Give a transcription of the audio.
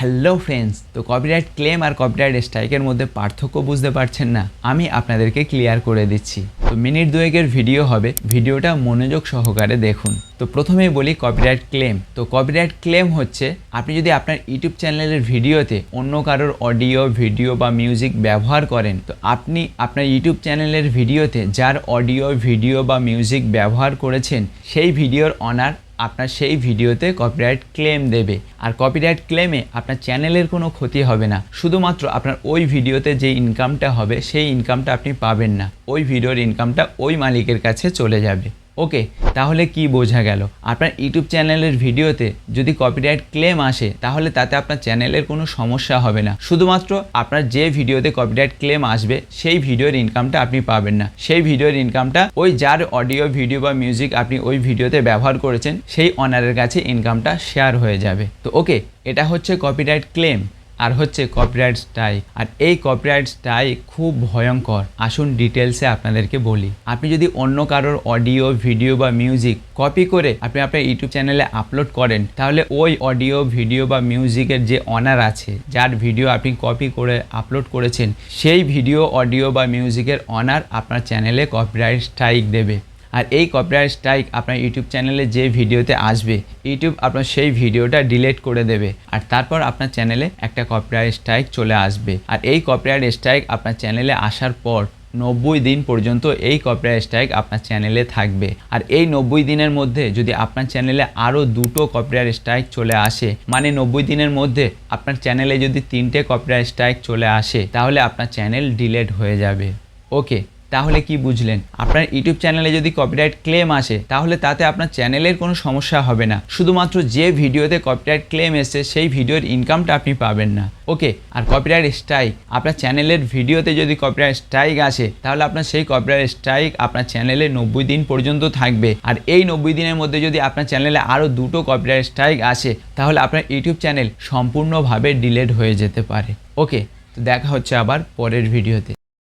Hello friends তো copyright claim আর copyright স্ট্রাইকের মধ্যে পার্থক্য বুঝতে পারছেন না, আমি আপনাদেরকে ক্লিয়ার করে দিচ্ছি। তো মিনিট দুয়েকের ভিডিও হবে ভিডিওটা মনোযোগ সহকারে দেখুন। তো প্রথমেই বলি কপিরাইট ক্লেম তো কপিরাইট ক্লেম হচ্ছে, আপনি যদি আপনার ইউটিউব চ্যানেলের ভিডিওতে অন্য কারোর অডিও ভিডিও বা মিউজিক ব্যবহার করেন, তো আপনি আপনার ইউটিউব চ্যানেলের ভিডিওতে যার অডিও ভিডিও বা মিউজিক ব্যবহার করেছেন, সেই ভিডিওর অনার আপনার সেই ভিডিওতে কপিরাইট ক্লেম দেবে। আর কপিরাইট ক্লেমে আপনার চ্যানেলের কোনো ক্ষতি হবে না। শুধুমাত্র আপনার ওই ভিডিওতে যে ইনকামটা হবে, সেই ইনকামটা আপনি পাবেন না। ওই ভিডিওর ইনকামটা ওই মালিকের কাছে চলে যাবে। ওকে, তাহলে কি বোঝা গেল? আপনার ইউটিউব চ্যানেলের ভিডিওতে যদি কপিরাইট ক্লেম আসে, তাহলে তাতে আপনার চ্যানেলের কোনো সমস্যা হবে না। শুধুমাত্র আপনার যে ভিডিওতে কপিরাইট ক্লেম আসবে, সেই ভিডিওর ইনকামটা আপনি পাবেন না। সেই ভিডিওর ইনকামটা ওই যার অডিও ভিডিও বা মিউজিক আপনি ওই ভিডিওতে ব্যবহার করেছেন, সেই অনারের কাছে ইনকামটা শেয়ার হয়ে যাবে। তো ওকে, এটা হচ্ছে কপিরাইট ক্লেম আর হচ্ছে কপিরাইট স্ট্রাইক আর এই কপিরাইট স্ট্রাইক খুব ভয়ঙ্কর। আসুন ডিটেলসে আপনাদেরকে বলি। আপনি যদি অন্য কারোর অডিও ভিডিও বা মিউজিক কপি করে আপনি আপনার ইউটিউব চ্যানেলে আপলোড করেন, তাহলে ওই অডিও ভিডিও বা মিউজিকের যে অনার আছে, যার ভিডিও আপনি কপি করে আপলোড করেছেন, সেই ভিডিও অডিও বা মিউজিকের অনার আপনার চ্যানেলে কপিরাইট স্ট্রাইক দেবে। আর এই কপিরাইট স্ট্রাইক আপনার ইউটিউব চ্যানেলে যে ভিডিওতে আসবে ইউটিউব আপনার সেই ভিডিওটা ডিলিট করে দেবে। আর তারপর আপনার চ্যানেলে একটা কপিরাইট স্ট্রাইক চলে আসবে। আর এই কপিরাইট স্ট্রাইক আপনার চ্যানেলে আসার পর নব্বই দিন পর্যন্ত এই কপিরাইট স্ট্রাইক আপনার চ্যানেলে থাকবে। আর এই নব্বই দিনের মধ্যে যদি আপনার চ্যানেলে আরও দুটো কপিরাইট স্ট্রাইক চলে আসে মানে নব্বই দিনের মধ্যে আপনার চ্যানেলে যদি তিনটে কপিরাইট স্ট্রাইক চলে আসে, তাহলে আপনার চ্যানেল ডিলেট হয়ে যাবে। ওকে তাহলে কি বুঝলেন? আপনার ইউটিউব চ্যানেলে যদি কপিরাইট ক্লেম আসে, তাহলে তাতে আপনার চ্যানেলের কোনো সমস্যা হবে না। শুধুমাত্র যে ভিডিওতে কপিরাইট ক্লেম এসে সেই ভিডিওর ইনকামটা আপনি পাবেন না। ওকে, আর কপিরাইট স্ট্রাইক আপনার চ্যানেলের ভিডিওতে যদি কপিরাইট স্ট্রাইক আসে, তাহলে আপনার সেই কপিরাইট স্ট্রাইক আপনার চ্যানেলে নব্বই দিন পর্যন্ত থাকবে। আর এই নব্বই দিনের মধ্যে যদি আপনার চ্যানেলে আরও দুটো কপিরাইট স্ট্রাইক আসে, তাহলে আপনার ইউটিউব চ্যানেল সম্পূর্ণভাবে ডিলেট হয়ে যেতে পারে। ওকে, তো দেখা হচ্ছে আবার পরের ভিডিওতে।